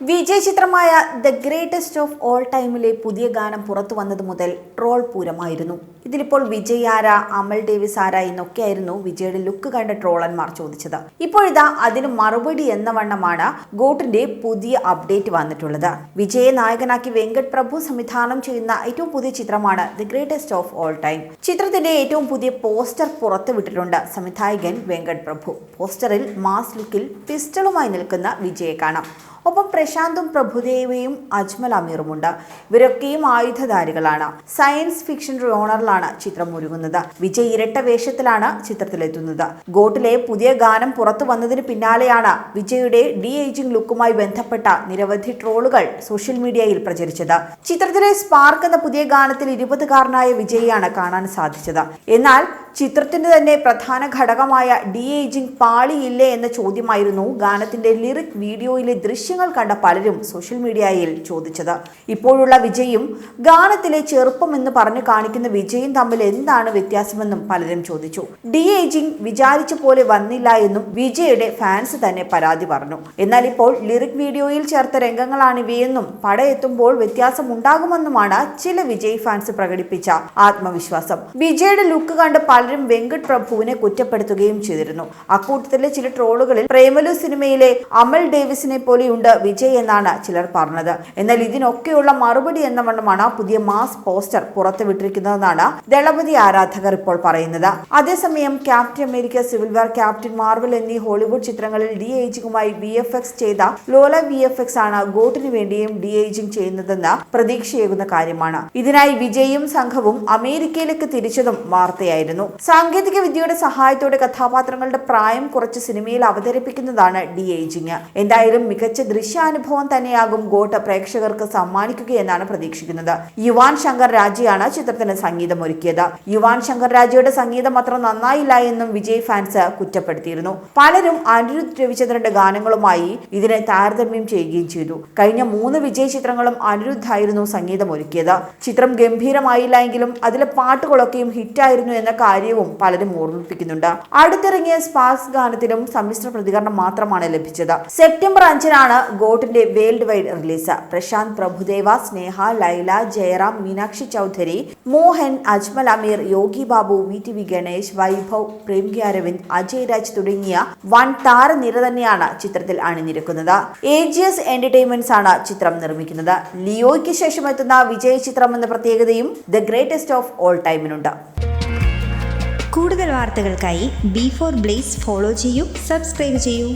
വിജയ് ചിത്രമായ the greatest of all ടൈമിലെ പുതിയ ഗാനം പുറത്തു വന്നത് മുതൽ ട്രോൾ പൂരമായിരുന്നു. ഇതിലിപ്പോൾ വിജയ് ആര അമൽ ഡേവിസ് ആര എന്നൊക്കെയായിരുന്നു വിജയുടെ ലുക്ക് കണ്ട ട്രോളന്മാർ ചോദിച്ചത്. ഇപ്പോഴിതാ അതിന് മറുപടി എന്ന വണ്ണമാണ് ഗോട്ടിന്റെ പുതിയ അപ്ഡേറ്റ് വന്നിട്ടുള്ളത്. വിജയെ നായകനാക്കി വെങ്കട് പ്രഭു സംവിധാനം ചെയ്യുന്ന ഏറ്റവും പുതിയ ചിത്രമാണ് the greatest of all time ചിത്രത്തിന്റെ ഏറ്റവും പുതിയ പോസ്റ്റർ പുറത്തുവിട്ടിട്ടുണ്ട് സംവിധായകൻ വെങ്കട് പ്രഭു. പോസ്റ്ററിൽ മാസ് ലുക്കിൽ പിസ്റ്റളുമായി നിൽക്കുന്ന വിജയെ കാണാം. ഒപ്പം പ്രശാന്തും പ്രഭുദേവയും അജ്മൽ അമീറുമുണ്ട്. ഇവരൊക്കെയും ആയുധധാരികളാണ്. സയൻസ് ഫിക്ഷൻ റോണറിലാണ് ചിത്രം ഒരുങ്ങുന്നത്. വിജയ് ഇരട്ട വേഷത്തിലാണ് ചിത്രത്തിലെത്തുന്നത്. ഗോട്ടിലെ പുതിയ ഗാനം പുറത്തു വന്നതിന് പിന്നാലെയാണ് വിജയുടെ ഡി ഏജിംഗ് ലുക്കുമായി ബന്ധപ്പെട്ട നിരവധി ട്രോളുകൾ സോഷ്യൽ മീഡിയയിൽ പ്രചരിച്ചത്. ചിത്രത്തിലെ സ്പാർക്ക് എന്ന പുതിയ ഗാനത്തിൽ ഇരുപതുകാരനായ വിജയാണ് കാണാൻ സാധിച്ചത്. എന്നാൽ ചിത്രത്തിന്റെ തന്നെ പ്രധാന ഘടകമായ ഡി ഏജിംഗ് പാളിയില്ലേ എന്ന ചോദ്യമായിരുന്നു ഗാനത്തിന്റെ ലിറിക് വീഡിയോയിലെ ദൃശ്യങ്ങൾ കണ്ട പലരും സോഷ്യൽ മീഡിയയിൽ ചോദിച്ചത്. ഇപ്പോഴുള്ള വിജയും ഗാനത്തിലെ ചെറുപ്പം എന്ന് പറഞ്ഞു കാണിക്കുന്ന വിജയും തമ്മിൽ എന്താണ് വ്യത്യാസമെന്നും പലരും ചോദിച്ചു. ഡി ഏജിംഗ് വിചാരിച്ച പോലെ വന്നില്ല എന്നും വിജയുടെ ഫാൻസ് തന്നെ പരാതി പറഞ്ഞു. എന്നാൽ ഇപ്പോൾ ലിറിക് വീഡിയോയിൽ ചേർത്ത രംഗങ്ങളാണ് ഇവയെന്നും പടയെത്തുമ്പോൾ വ്യത്യാസമുണ്ടാകുമെന്നുമാണ് ചില വിജയ് ഫാൻസ് പ്രകടിപ്പിച്ച ആത്മവിശ്വാസം. വിജയുടെ ലുക്ക് കണ്ട് പലരും വെങ്കട് പ്രഭുവിനെ കുറ്റപ്പെടുത്തുകയും ചെയ്തിരുന്നു. അക്കൂട്ടത്തിലെ ചില ട്രോളുകളിൽ പ്രേമലു സിനിമയിലെ അമൽ ഡേവിസിനെ പോലെയുണ്ട് വിജയ് എന്നാണ് ചിലർ പറഞ്ഞത്. എന്നാൽ ഇതിനൊക്കെയുള്ള മറുപടി എന്ന വണ്ണമാണ് പുതിയ മാസ് പോസ്റ്റർ പുറത്തുവിട്ടിരിക്കുന്നതെന്നാണ് ദളപതി ആരാധകർ ഇപ്പോൾ പറയുന്നത്. അതേസമയം Captain America Civil War Captain Marvel എന്നീ ഹോളിവുഡ് ചിത്രങ്ങളിൽ ഡി ഏജിംഗുമായി വി എഫ് എക്സ് ചെയ്ത ലോല വി എഫ് എക്സ് ആണ് ഗോട്ടിന് വേണ്ടിയും ഡി ഏജിംഗ് ചെയ്യുന്നതെന്ന് പ്രതീക്ഷയേകുന്ന കാര്യമാണ്. ഇതിനായി വിജയും സംഘവും അമേരിക്കയിലേക്ക് തിരിച്ചതും വാർത്തയായിരുന്നു. സാങ്കേതിക വിദ്യയുടെ സഹായത്തോടെ കഥാപാത്രങ്ങളുടെ പ്രായം കുറച്ച് സിനിമയിൽ അവതരിപ്പിക്കുന്നതാണ് ഡി ഏജിംഗ് എന്തായാലും മികച്ച ദൃശ്യാനുഭവം തന്നെയാകും ഗോട്ട പ്രേക്ഷകർക്ക് സമ്മാനിക്കുകയെന്നാണ് പ്രതീക്ഷിക്കുന്നത്. യുവാൻ ശങ്കർ രാജയാണ് ചിത്രത്തിന് സംഗീതം ഒരുക്കിയത്. യുവാൻ ശങ്കർ രാജയുടെ സംഗീതം അത്ര നന്നായില്ല എന്നും വിജയ് ഫാൻസ് കുറ്റപ്പെടുത്തിയിരുന്നു. പലരും അനിരുദ്ധ് രവിചന്ദ്രന്റെ ഗാനങ്ങളുമായി ഇതിനെ താരതമ്യം ചെയ്യുകയും ചെയ്തു. കഴിഞ്ഞ മൂന്ന് വിജയ് ചിത്രങ്ങളും അനിരുദ്ധായിരുന്നു സംഗീതം ഒരുക്കിയത്. ചിത്രം ഗംഭീരമായില്ല എങ്കിലും അതിലെ പാട്ടുകളൊക്കെയും ഹിറ്റായിരുന്നു എന്ന കാര്യവും പലരും ഓർമ്മിപ്പിക്കുന്നുണ്ട്. അടുത്തിറങ്ങിയ സ്പാസ് ഗാനത്തിലും സമ്മിശ്ര പ്രതികരണം മാത്രമാണ് ലഭിച്ചത്. സെപ്റ്റംബർ അഞ്ചിനാണ് ഗോട്ടിന്റെ world wide release. Prashanth Prabhudeva Sneha Laila Jayaram Meenakshi Chaudhary Mohan Ajmal Ameer Yogi Babu V T V Ganesh Vaibhav Premgi Aravind Ajay Raj തുടങ്ങിയ വൻ താരനിര തന്നെയാണ് ചിത്രത്തിൽ അണിനിരക്കുന്നത് എ ജി എസ് എന്റർടൈൻമെന്റ്സ് ആണ് ചിത്രം നിർമ്മിക്കുന്നത്. ലിയോയ്ക്ക് ശേഷം എത്തുന്ന വിജയ ചിത്രം എന്ന പ്രത്യേകതയും ദ ഗ്രേറ്റസ്റ്റ് ഓഫ് ഓൾ ടൈമിനുണ്ട്. കൂടുതൽ വാർത്തകൾക്കായി ബി ഫോർ ബ്ലേസ് ഫോളോ ചെയ്യൂ സബ്സ്ക്രൈബ് ചെയ്യൂ.